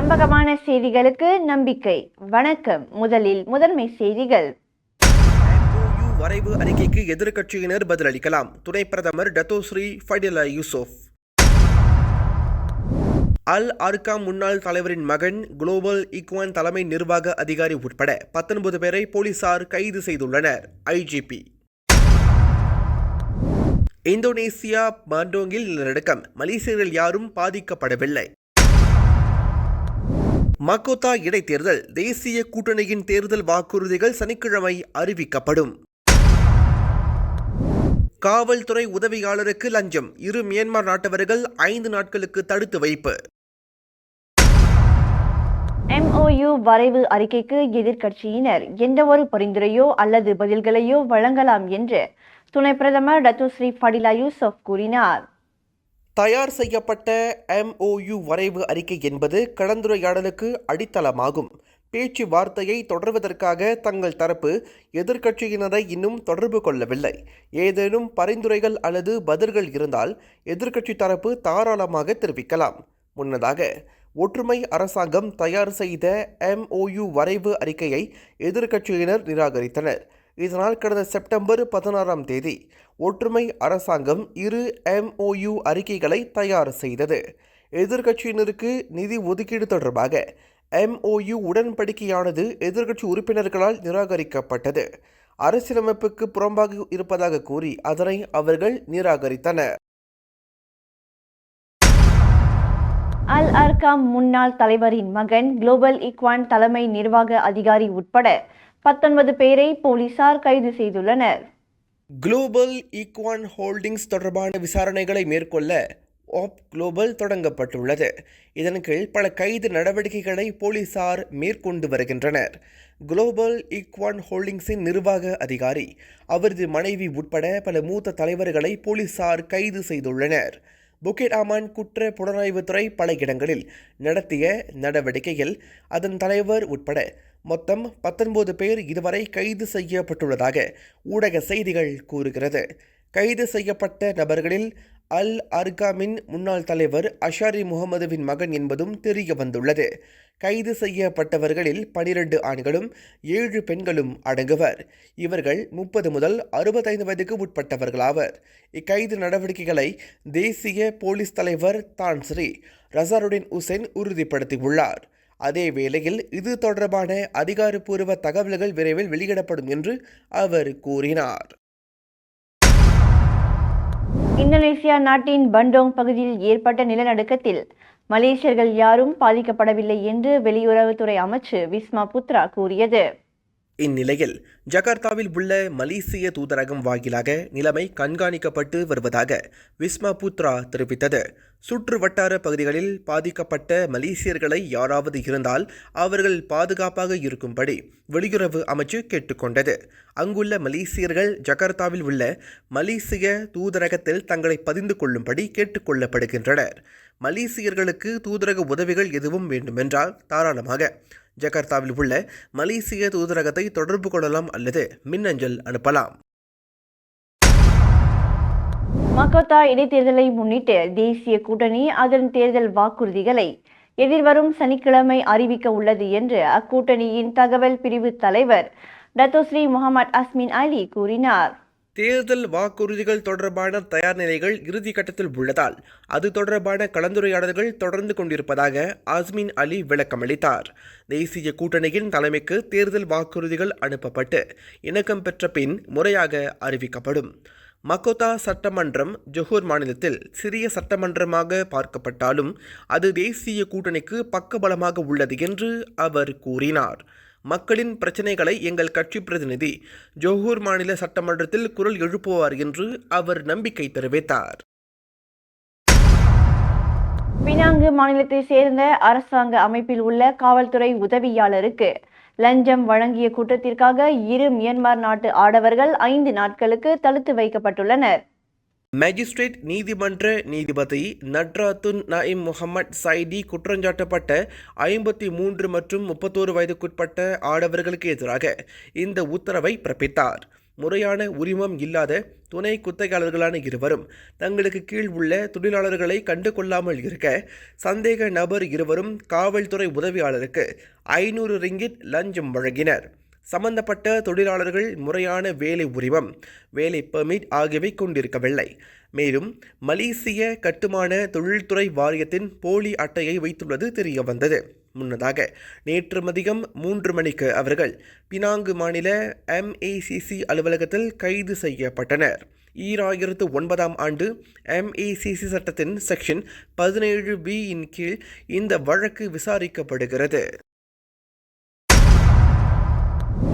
நம்பகமான செய்திகளுக்கு நம்பிக்கை. வணக்கம். முதலில் முதன்மை செய்திகள். வரைவு அறிக்கைக்கு எதிர்க்கட்சியினர் பதிலளிக்கலாம். துணை பிரதமர் டத்தோஸ்ரீ ஃபடிலா யூசுப். அல் அர்கா முன்னாள் தலைவரின் மகன் குளோபல் இக்வான் தலைமை நிர்வாக அதிகாரி உட்பட பத்தொன்பது பேரை போலீசார் கைது செய்துள்ளனர். ஐஜிபி இந்தோனேசியா மாண்டோங்கில் நிலநடுக்கம். மலேசியர்கள் யாரும் பாதிக்கப்படவில்லை. மக்கோத்தா இடைத்தேர்தல் தேசிய கூட்டணியின் தேர்தல் வாக்குறுதிகள் சனிக்கிழமை அறிவிக்கப்படும். காவல்துறை உதவியாளருக்கு லஞ்சம். இரு மியான்மர் நாட்டவர்கள் ஐந்து நாட்களுக்கு தடுத்து வைப்பு. எம்ஓயு வரைவு அறிக்கைக்கு எதிர்க்கட்சியினர் எந்தவொரு பரிந்துரையோ அல்லது பதில்களையோ வழங்கலாம் என்று துணை பிரதமர் டத்துஸ்ரீ ஃபடிலா யூசப் கூறினார். தயார் செய்யப்பட்ட எம்ஓயு வரைவு அறிக்கை என்பது கலந்துரையாடலுக்கு அடித்தளமாகும். பேச்சுவார்த்தையை தொடர்வதற்காக தங்கள் தரப்பு எதிர்க்கட்சியினரை இன்னும் தொடர்பு கொள்ளவில்லை. ஏதேனும் பரிந்துரைகள் அல்லது பதில்கள் இருந்தால் எதிர்க்கட்சி தரப்பு தாராளமாக தெரிவிக்கலாம். முன்னதாக ஒற்றுமை அரசாங்கம் தயார் செய்த எம்ஓயு வரைவு அறிக்கையை எதிர்க்கட்சியினர் நிராகரித்தனர். இதனால் கடந்த செப்டம்பர் பதினாறாம் தேதி ஒற்றுமை அரசாங்கம் இரு எம்ஓயு அறிக்கைகளை தயார் செய்தது. எதிர்க்கட்சியினருக்கு நிதி ஒதுக்கீடு தொடர்பாக எம்ஓயு உடன்படிக்கையானது எதிர்க்கட்சி உறுப்பினர்களால் நிராகரிக்கப்பட்டது. அரசியலமைப்புக்கு புறம்பாக இருப்பதாக கூறி அதனை அவர்கள் நிராகரித்தனர். அல் அர்காம் முன்னாள் தலைவரின் மகன் குளோபல் இக்வான் தலைமை நிர்வாக அதிகாரி உட்பட பத்தொன்பது பேரை போலீசார் கைது செய்துள்ளனர். குளோபல் ஈக்வான் ஹோல்டிங்ஸ் தொடர்பான விசாரணைகளை மேற்கொள்ள ஆப் குளோபல் தொடங்கப்பட்டுள்ளது. இதன் கீழ் பல கைது நடவடிக்கைகளை போலீசார் மேற்கொண்டு வருகின்றனர். குளோபல் ஈக்வான் ஹோல்டிங்ஸின் நிர்வாக அதிகாரி அவரது மனைவி உட்பட பல மூத்த தலைவர்களை போலீசார் கைது செய்துள்ளனர். புகேட் ஆமான் குற்ற புலனாய்வுத்துறை பல இடங்களில் நடத்திய நடவடிக்கையில் அதன் தலைவர் உட்பட மொத்தம் பத்தொன்பது பேர் இதுவரை கைது செய்யப்பட்டுள்ளதாக ஊடக செய்திகள் கூறுகிறது. கைது செய்யப்பட்ட நபர்களில் அல் அர்காமின் முன்னாள் தலைவர் அஷாரி முகமதுவின் மகன் என்பதும் தெரிய வந்துள்ளது. கைது செய்யப்பட்டவர்களில் பனிரெண்டு ஆண்களும் ஏழு பெண்களும் அடங்குவர். இவர்கள் முப்பது முதல் அறுபத்தைந்து வயதுக்கு உட்பட்டவர்களாவர். இக்கைது நடவடிக்கைகளை தேசிய போலீஸ் தலைவர் தான்ஸ்ரீ ரசாருடின் உசேன் உறுதிப்படுத்தியுள்ளார். அதே வேளையில் இது தொடர்பான அதிகாரப்பூர்வ தகவல்கள் விரைவில் வெளியிடப்படும் என்று அவர் கூறினார். இந்தோனேசியா நாட்டின் பண்டோங் பகுதியில் ஏற்பட்ட நிலநடுக்கத்தில் மலேசியர்கள் யாரும் பாதிக்கப்படவில்லை என்று வெளியுறவுத்துறை அமைச்சு விஸ்மா புத்ரா கூறியது. இந்நிலையில் ஜகார்த்தாவில் உள்ள மலேசிய தூதரகம் வாயிலாக நிலைமை கண்காணிக்கப்பட்டு வருவதாக விஸ்மா புத்ரா தெரிவித்தது. சுற்று வட்டார பகுதிகளில் பாதிக்கப்பட்ட மலேசியர்களை யாராவது இருந்தால் அவர்கள் பாதுகாப்பாக இருக்கும்படி வெளியுறவு அமைச்சு கேட்டுக்கொண்டது அங்குள்ள மலேசியர்கள் ஜகார்த்தாவில் உள்ள மலேசிய தூதரகத்தில் தங்களை பதிந்து கொள்ளும்படி கேட்டுக்கொள்ளப்படுகின்றனர் மலேசியர்களுக்கு தூதரக உதவிகள் எதுவும் வேண்டுமென்றால் தாராளமாக ஜகார்த்தாவில் உள்ள மலேசிய தூதரகத்தை தொடர்பு கொள்ளலாம் அல்லது மின்னஞ்சல் அனுப்பலாம். மக்கோத்தா இடைத்தேர்தலை முன்னிட்டு தேசிய கூட்டணி அதன் தேர்தல் வாக்குறுதிகளை எதிர்வரும் சனிக்கிழமை அறிவிக்க உள்ளது என்று அக்கூட்டணியின் தகவல் பிரிவு தலைவர் டத்தோஸ்ரீ முகமது அஸ்மின் அலி கூறினார். தேர்தல் வாக்குறுதிகள் தொடர்பான தயார் நிலைகள் இறுதி கட்டத்தில் உள்ளதால் அது தொடர்பான கலந்துரையாடல்கள் தொடர்ந்து கொண்டிருப்பதாக ஆஸ்மின் அலி விளக்கமளித்தார் தேசிய கூட்டணியின் தலைமைக்கு தேர்தல் வாக்குறுதிகள் அனுப்பப்பட்டு இணக்கம் பெற்ற பின் முறையாக அறிவிக்கப்படும். மக்கோத்தா சட்டமன்றம் ஜொஹூர் மாநிலத்தில் சிறிய சட்டமன்றமாக பார்க்கப்பட்டாலும் அது தேசிய கூட்டணிக்கு பக்கபலமாக உள்ளது என்று அவர் கூறினார். மக்களின் பிரச்சனைகளை எங்கள் கட்சி பிரதிநிதி ஜோஹூர் மாநில சட்டமன்றத்தில் குரல் எழுப்புவார் என்று அவர் நம்பிக்கை தெரிவித்தார். பினாங்கு மாநிலத்தை சேர்ந்த அரசாங்க அமைப்பில் உள்ள காவல்துறை உதவியாளருக்கு லஞ்சம் வழங்கிய குற்றத்திற்காக இரு மியான்மர் நாட்டு ஆடவர்கள் ஐந்து நாட்களுக்கு தடுத்து வைக்கப்பட்டுள்ளனர். மேஜிஸ்ட்ரேட் நீதிமன்ற நீதிபதி நட்ராத்துன் நயிம் முகமது சைடி குற்றஞ்சாட்டப்பட்ட ஐம்பத்தி மூன்று மற்றும் முப்பத்தோரு வயதுக்குட்பட்ட ஆடவர்களுக்கு எதிராக இந்த உத்தரவை பிறப்பித்தார். முறையான உரிமம் இல்லாத துணை குத்தகையாளர்களான இருவரும் தங்களுக்கு கீழ் உள்ள தொழிலாளர்களை கண்டு கொள்ளாமல் இருக்க சந்தேக நபர் இருவரும் காவல்துறை உதவியாளருக்கு ஐநூறு ரிங்கிட் லஞ்சம் வழங்கினர். சம்பந்தப்பட்ட தொழிலாளர்கள் முறையான வேலை உரிமம் வேலை பெர்மிட் ஆகியவை கொண்டிருக்கவில்லை. மேலும் மலேசிய கட்டுமான தொழில்துறை வாரியத்தின் போலி அட்டையை வைத்துள்ளது தெரிய வந்தது முன்னதாக நேற்று மதியம் மூன்று மணிக்கு அவர்கள் பினாங்கு மாநில எம்ஏசிசி அலுவலகத்தில் கைது செய்யப்பட்டனர். ஈராயிரத்து ஒன்பதாம் ஆண்டு எம்ஏசிசி சட்டத்தின் செக்ஷன் பதினேழு பி இன் கீழ் இந்த வழக்கு விசாரிக்கப்படுகிறது.